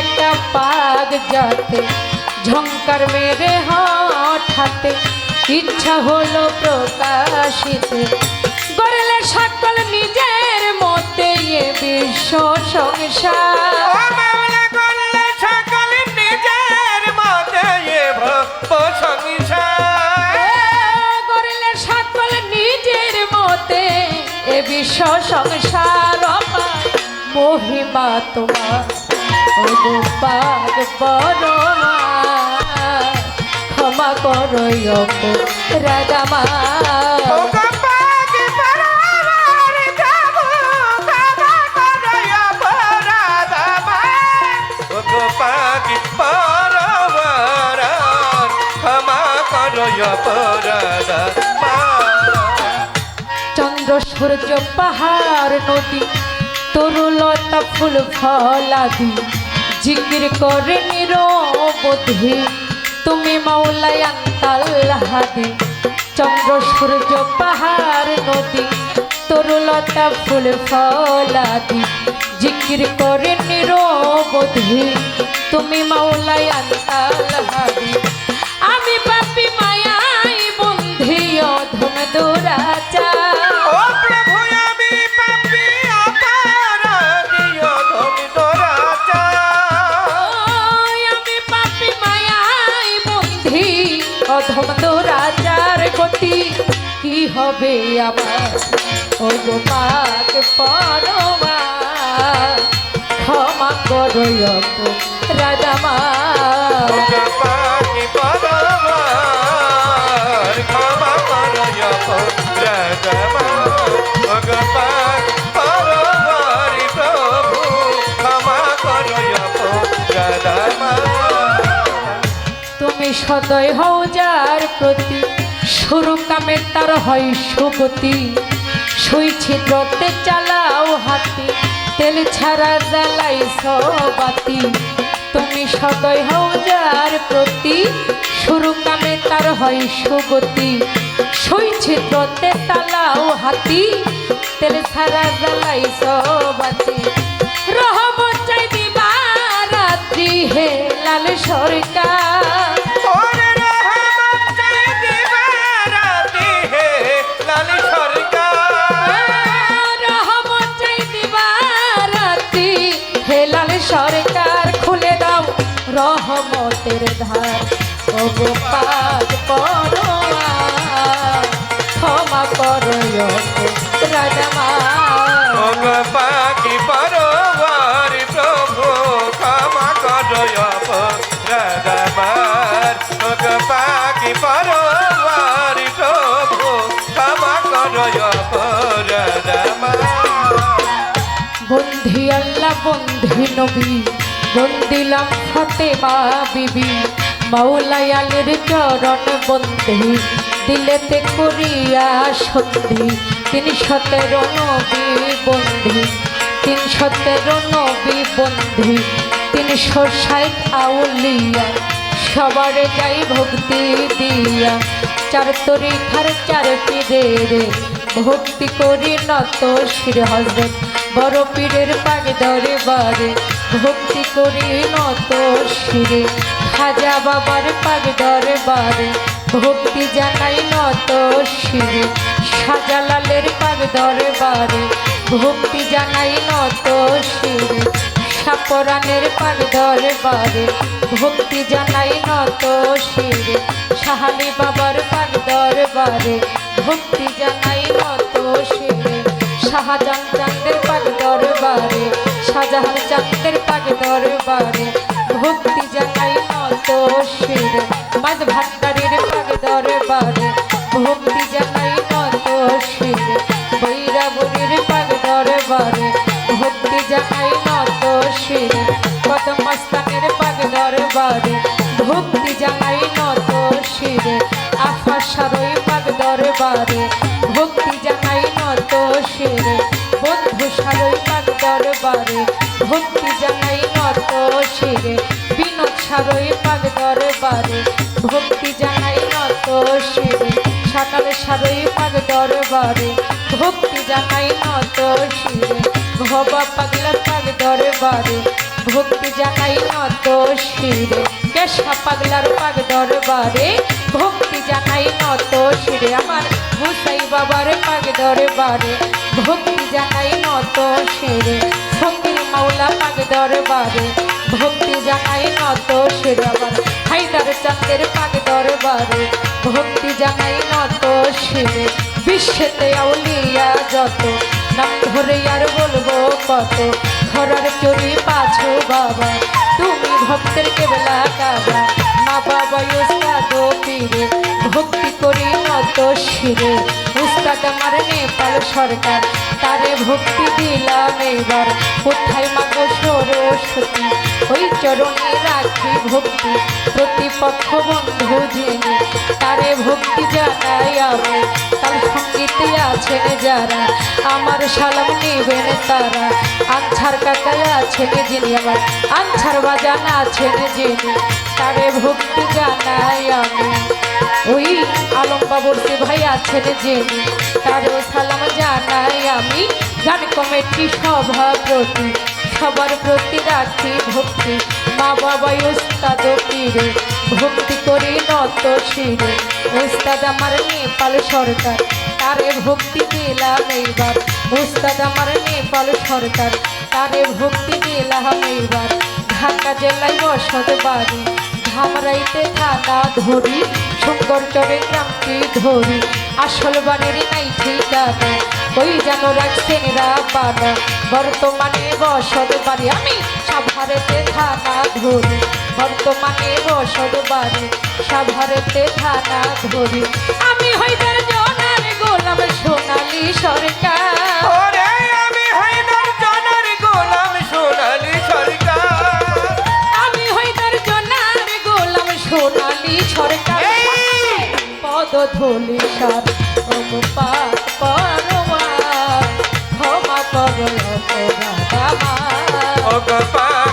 একটা পাগ যাতে ঝঙ্কার মেরে হঠাতে ইচ্ছা হলো প্রকাশিতে। গড়লে সকল নিজের মতে এ বিশ্ব সংসার। ও সকল নিজের মতে এ ভক্ত সংসার। গড়লে সকল নিজের মতে এ বিশ্ব সংসার। মহিমা তোমার। গোপাল বড়মা ক্ষমা করো রাজামা। চন্দ্র সূর্য পাহাড় নদী তরুলতা ফুল ফলাদি। জিকির করে নিরবধি তুমি মাওলায় আন্তাল্লাহাদি চন্দ্র সূর্য পাহাড় নদী। তরুলতা ফুল ফলাদি। জিকির করে নিরবধি তুমি মাওলায় অধম দুরাচার গতি কি হবে আমার? ও গোপাক পরমা ক্ষমা করো গোপাকি পরাবার, ক্ষমা করো অপরাধ আমার। সদয় হও যার প্রতি। শুরু কামে তার হয় সুগতি সুই ছিদ্রতে চালাও হাতি। তেল ছাড়া জ্বালাই সবাতি। তুমি সদয় হও যার প্রতি। শুরু কামে তার হয় সুগতি। সুই ছিদ্রতে চালাও হাতি। তেল ছাড়া জ্বালাই সবাতি। রহমত চাই দিবা রাত্রি হে লাল সরকার। রহমতের ধার ও গোপাল পরোয়া ক্ষমা করো রাজামা ও গোপাকি পরবার প্রভু ক্ষমা করো অপরাধ আমার। ও গোপাকি পরবার প্রভু ক্ষমা করো আমার। বন্ধি আল্লাহ বন্ধি নবী বন্দিলাম ফতেমা বিবি, মাওলায়ালের চরণ বন্ধি দিলেতে করিয়া সন্ধি তিন সতেরো নবী বন্ধি তিন সতেরো নবী বন্ধি তিনশো ষাট আউলিয়া। সবার যাই ভক্তি দিয়া, চার তরিখার চার পীরের ভক্তি করি নত শির হজরত, বড় পীরের পাগ দরে বারে ভক্তি করি নত শিরে খাজা বাবার পাগ দরে বারে ভক্তি জানাই নত শিরে শাহজালালের পাগ দরে বারে ভক্তি জানাই নত শিরে সাপরানের পাগ দরে বারে ভক্তি জানাই নত শিরে সাহালি বাবার পাগ দরবারে ভক্তি জানাই নত শিরে শাহজাহান চাঁদের পাগ দরবারে শাহজাহান চাঁদের পাগ দরবারে ভক্তি জানাই নত শিরে মাঝ ভান্ডারের পাগ দরবারে ভক্তি জানাই নত শিরে বৈরাবরীর পাগ দরবারে ভক্তি জানাই নত শিরে কত মস্তানের পাগ দরবারে ভক্তি জানাই নত শিরে আফা সারই পাগ দরবারে ভক্তি জানাই নত শিরে ভক্তি জানাই নত শিরে। বিনোদ সারই পাগ দরবারে। ভক্তি জানাই নত শিরে। সাকাল সারই পাগ দরবারে। ভক্তি জানাই নত শিরে। ভবা পাগলা পাগ দরবারে। ভক্তি জানাই নত শিরে। কেশা পাগলার পাগ দরবারে। ভক্তি জানাই নত শিরে। আমার হুসাই বাবার পাগ দরবারে। ভক্তি জানাই নত শিরে। মাওলা পাগ দরবারে, ভক্তি জানাই নত শিরে আমার। হাইদার চাঁদের পাগ দরবারে, ভক্তি জানাই নত শিরে বিশ্বেতে আউলিয়া যত, নাম ধরে আর বলব কত। ঘরের চুরি পাছো বাবা, তুমি ভক্তের কেবলা কাবা। মা বাবা উস্তাদ পীরে, ভক্তি করি নত শিরে সরকার, তারে ভক্তি দিলাম এবার। কোথায় মাগো সরস্বতী? ওই চরণে রাখি ভক্তি, প্রতিপক্ষ বন্ধু জেনে তারে ভক্তি জানাই আমি। তার সঙ্গীতে আছেন যারা, আমার সালাম নেবেন তারা। আনছার কাকায় আছেন যিনি আমার, আনছার বাজান আছেন যিনি, তারে ভক্তি ওই বাবুর ভাই আছেন যিনি তারও সালাম জানাই আমি। গান কমিটি সভাপতি সবার প্রতি রাখি ভক্তি। মা বাবা উস্তাদ পীরে, ভক্তি করি নত শিরে। উস্তাদ আমার নেপাল সরকার, তারে ভক্তি দিলাম এইবার। উস্তাদ আমার নেপাল সরকার, তারে ভক্তি দিলাম এইবার। ঢাকা জেলায় বসত বাড়ি ধামরাইতে থানা ধরি সুন্দরচরে গ্রামটি ধরি, আসল বানের নাই ঠিকানা ওই যেন রাখছেন রাবানা, বর্তমানে বসত বাড়ি। আমি সাভারেতে থানা ধরি, বর্তমানে বসত বাড়ি। সাভারেতে থানা ধরি। আমি হইদার জনার গোলাম সোনালী সরকার। সরকার। এই! পদ ধুলি সার পাপ পরমার ক্ষমা কর অপরাধ আমার।